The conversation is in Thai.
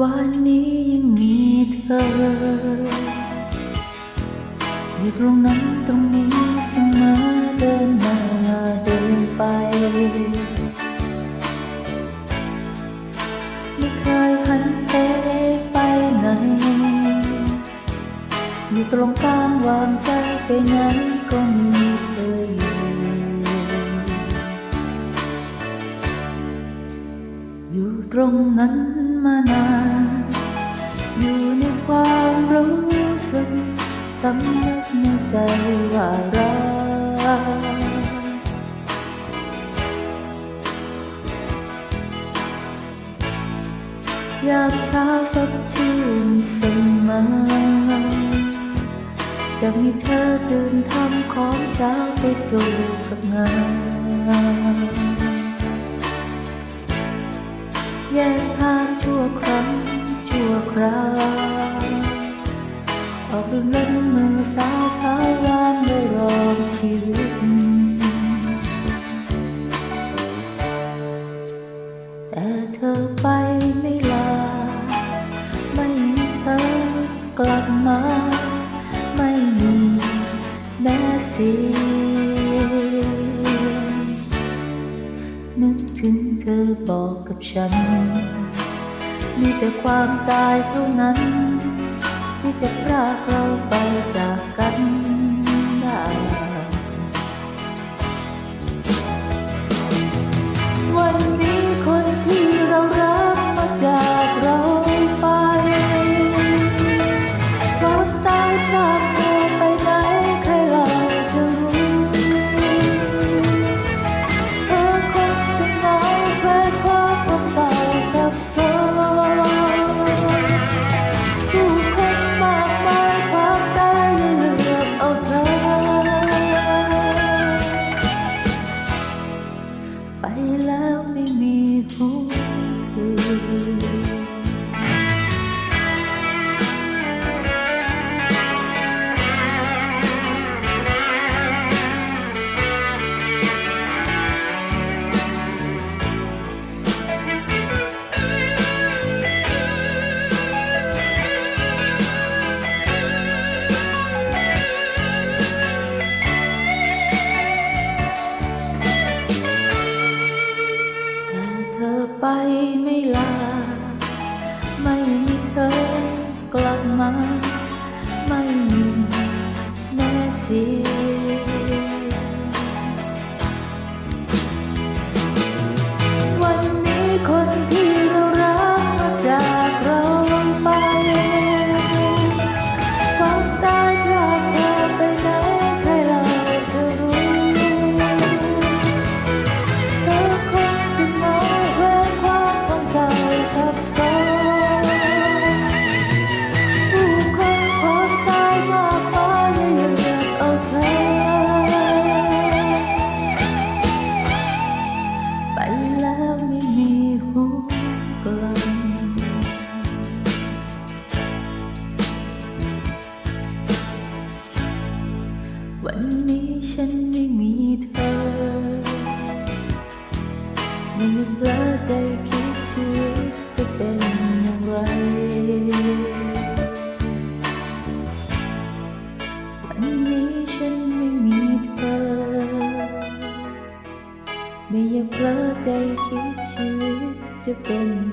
วันนี้ยังมีเธอ อยู่ตรงนั้นตรงนี้เสมอเดินมาเดินไป ไม่เคยหันเตไปไหน อยู่ตรงกลางวางใจไปไหนก็มีเธออยู่อยู่ตรงนั้น มานาน อยู่ในความรู้สึกสำนึกในใจว่ารักอยากเช้าสดชื่นเสมอจะมีเธอตื่นทำของเช้าไปสู่กับงานแยกทาง วครั้งชั่วคราวออกดึงเล่นมือสาวเท้าวางได้รองชีวิต แต่เธอไปไม่ลา ไม่มีเธอกลับมา ไม่มีแม้เสียงนึกถึงเธอบอกกับฉัน มีแต่ความตายเท่านั้น ที่จะพรากเราไปจาก เแล้วไม่มีหัวกลับวันนี้ฉันไม่มีเธอมีเพลอใจ เป็น